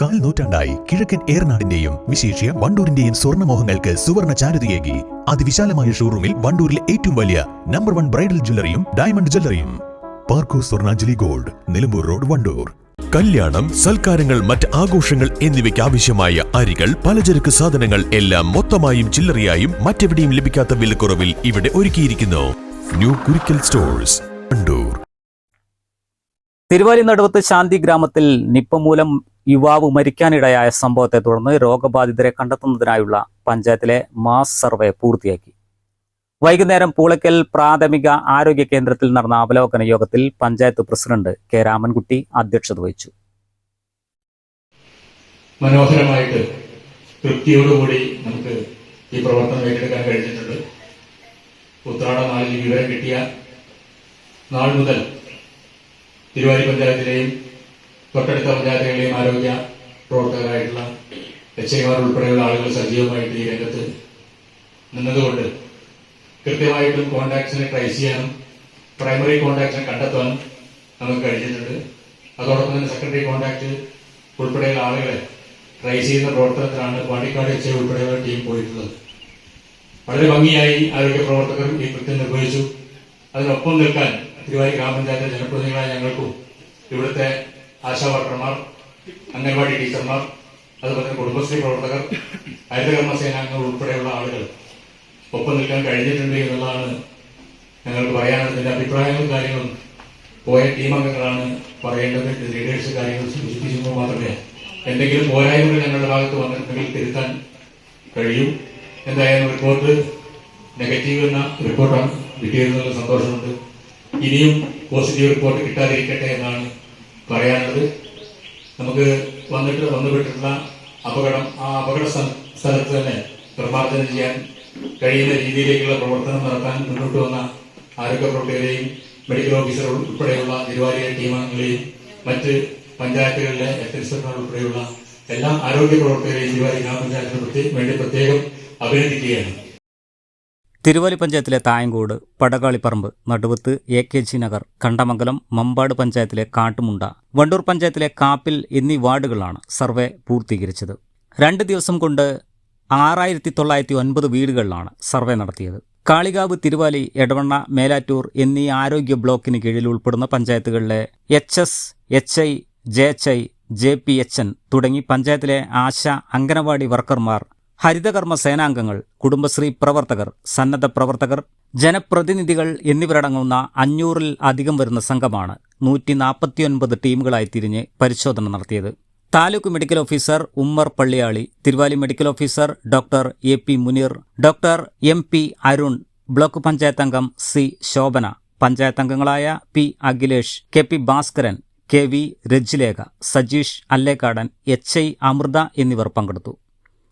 കാൽ നൂറ്റാണ്ടായി കിഴക്കൻ ഏറനാടിന്റെയും വിശേഷ്യ വണ്ടൂരിന്റെയും സ്വർണമോഹങ്ങൾക്ക് സുവർണ ചാരുതയേകി. അതിവിശാലമായ ഷോറൂമിൽ വണ്ടൂരിലെ ഏറ്റവും വലിയ നമ്പർ വൺ ബ്രൈഡൽ ജ്വല്ലറിയും ഡയമണ്ട് ജ്വല്ലറിയും പാർക്കോ സ്വർണാഞ്ജലി ഗോൾഡ് നിലമ്പൂർ റോഡ് വണ്ടൂർ. കല്യാണം സൽക്കാരങ്ങൾ മറ്റ് ആഘോഷങ്ങൾ എന്നിവയ്ക്ക് ആവശ്യമായ അരികൾ പലചരക്ക് സാധനങ്ങൾ എല്ലാം മൊത്തമായും ചില്ലറയായും മറ്റെവിടെയും ലഭിക്കാത്ത വിലക്കുറവിൽ ഇവിടെ ഒരുക്കിയിരിക്കുന്നു. ന്യൂ കുരിക്കൽ സ്റ്റോഴ്സ് തിരുവാലി നടുവത്ത് ശാന്തി ഗ്രാമത്തിൽ നിപ്പ മൂലം യുവാവ് മരിക്കാനിടയായ സംഭവത്തെ തുടർന്ന് രോഗബാധിതരെ കണ്ടെത്തുന്നതിനായുള്ള പഞ്ചായത്തിലെ മാസ് സർവേ പൂർത്തിയാക്കി. വൈകുന്നേരം പൂളയ്ക്കൽ പ്രാഥമിക ആരോഗ്യ കേന്ദ്രത്തിൽ നടന്ന അവലോകന യോഗത്തിൽ പഞ്ചായത്ത് പ്രസിഡന്റ് കെ രാമൻകുട്ടി അധ്യക്ഷത വഹിച്ചു. മനോഹരമായിട്ട് തൃപ്തിയോടുകൂടി നമുക്ക് ഈ പ്രവർത്തനം ഏറ്റെടുക്കാൻ കഴിഞ്ഞിട്ടുണ്ട്. ഉത്രാട നാളിൽ വിവരം കിട്ടിയ നാൾ മുതൽ തിരുവാരി പഞ്ചായത്തിലെയും തൊട്ടടുത്ത പഞ്ചായത്തുകളിലെയും ആരോഗ്യ പ്രവർത്തകരായിട്ടുള്ള എച്ച് ഐമാർ ഉൾപ്പെടെയുള്ള ആളുകൾ സജീവമായിട്ട് ഈ രംഗത്ത് നിന്നതുകൊണ്ട് കൃത്യമായിട്ടും കോണ്ടാക്ട്സിനെ ട്രേസ് ചെയ്യാനും പ്രൈമറി കോണ്ടാക്ട്സിനെ കണ്ടെത്താനും നമുക്ക് കഴിഞ്ഞിട്ടുണ്ട്. അതോടൊപ്പം തന്നെ സെക്കൻഡറി കോണ്ടാക്ട് ഉൾപ്പെടെയുള്ള ആളുകളെ ട്രേസ് ചെയ്യുന്ന പ്രവർത്തനത്തിലാണ് പാണ്ടിക്കാട് എച്ച് ഐ ഉൾപ്പെടെയുള്ള ടീം പോയിട്ടുള്ളത്. വളരെ ഭംഗിയായി ആരോഗ്യ പ്രവർത്തകർ ഈ കൃത്യം നിർവഹിച്ചു. അതിനൊപ്പം നിൽക്കാൻ തിരുവാരി ഗ്രാമപഞ്ചായത്തിലെ ജനപ്രതിനിധികളായ ഞങ്ങൾക്കും ഇവിടുത്തെ ആശാ വർക്കർമാർ അംഗൻവാടി ടീച്ചർമാർ അതുപോലെ കുടുംബശ്രീ പ്രവർത്തകർ ഹരിതകർമ്മ സേനാംഗങ്ങൾ ഉൾപ്പെടെയുള്ള ആളുകൾ ഒപ്പം നിൽക്കാൻ കഴിഞ്ഞിട്ടുണ്ട് എന്നുള്ളതാണ് ഞങ്ങൾക്ക് പറയാനുള്ളത് ഇതിന്റെ അഭിപ്രായങ്ങളും കാര്യങ്ങളും. പോയ ടീം അംഗങ്ങളാണ് പറയേണ്ടത്. ലീഡേഴ്സ് കാര്യങ്ങൾ സൂചിപ്പിക്കുമ്പോൾ മാത്രമേ എന്തെങ്കിലും പോരായ്മകൾ ഞങ്ങളുടെ ഭാഗത്ത് വന്നിട്ടുണ്ടെങ്കിൽ തിരുത്താൻ കഴിയും. എന്തായാലും റിപ്പോർട്ട് നെഗറ്റീവ് എന്ന റിപ്പോർട്ടാണ് കിട്ടിയിരുന്നുള്ള സന്തോഷമുണ്ട്. ഇനിയും പോസിറ്റീവ് റിപ്പോർട്ട് കിട്ടാതിരിക്കട്ടെ എന്നാണ് പറയാനുള്ളത്. നമുക്ക് വന്നിട്ട് വന്നുപെട്ടിട്ടുള്ള അപകടം ആ അപകട സ്ഥ- സ്ഥലത്ത് തന്നെ നിർമ്മാർജനം ചെയ്യാൻ കഴിയുന്ന രീതിയിലേക്കുള്ള പ്രവർത്തനം നടത്താൻ മുന്നോട്ട് വന്ന ആരോഗ്യ പ്രവർത്തകരെയും മെഡിക്കൽ ഓഫീസർ ഉൾപ്പെടെയുള്ള തിരുവാലിയ ടീമംഗങ്ങളെയും മറ്റ് പഞ്ചായത്തുകളിലെ ഇൻസ്പെക്ടർ ഉൾപ്പെടെയുള്ള എല്ലാ ആരോഗ്യ പ്രവർത്തകരെയും തിരുവാലി ഗ്രാമപഞ്ചായത്തിന് വേണ്ടി പ്രത്യേകം അഭിനന്ദിക്കുകയാണ്. തിരുവാലി പഞ്ചായത്തിലെ Thayankode Padakaliparamba Naduvath A K G Nagar Kandamangalam Mambad പഞ്ചായത്തിലെ കാട്ടുമുണ്ട വണ്ടൂർ പഞ്ചായത്തിലെ കാപ്പിൽ എന്നീ വാർഡുകളാണ് സർവേ പൂർത്തീകരിച്ചത്. രണ്ട് ദിവസം കൊണ്ട് ആറായിരത്തി തൊള്ളായിരത്തി ഒൻപത് വീടുകളിലാണ് സർവേ നടത്തിയത്. കാളികാവ് തിരുവാലി എടവണ്ണ മേലാറ്റൂർ എന്നീ ആരോഗ്യ ബ്ലോക്കിന് കീഴിൽ ഉൾപ്പെടുന്ന പഞ്ചായത്തുകളിലെ H S H I J H I J P H N തുടങ്ങി പഞ്ചായത്തിലെ ആശ അംഗനവാടി വർക്കർമാർ ഹരിതകർമ്മ സേനാംഗങ്ങൾ കുടുംബശ്രീ പ്രവർത്തകർ സന്നദ്ധ പ്രവർത്തകർ ജനപ്രതിനിധികൾ എന്നിവരടങ്ങുന്ന അഞ്ഞൂറിൽ അധികം വരുന്ന സംഘമാണ് നൂറ്റി നാൽപ്പത്തിയൊൻപത് ടീമുകളായി തിരിഞ്ഞ് പരിശോധന നടത്തിയത്. Taluk medical officer Ummer Palliyali Thiruvali medical officer doctor A P Muneer doctor M P Arun block panchayat അംഗം സി ശോഭന പഞ്ചായത്ത് അംഗങ്ങളായ P Akhilesh K P Bhaskaran K V Rajlekha Sajeesh Allekkadan H I Amrutha എന്നിവർ പങ്കെടുത്തു.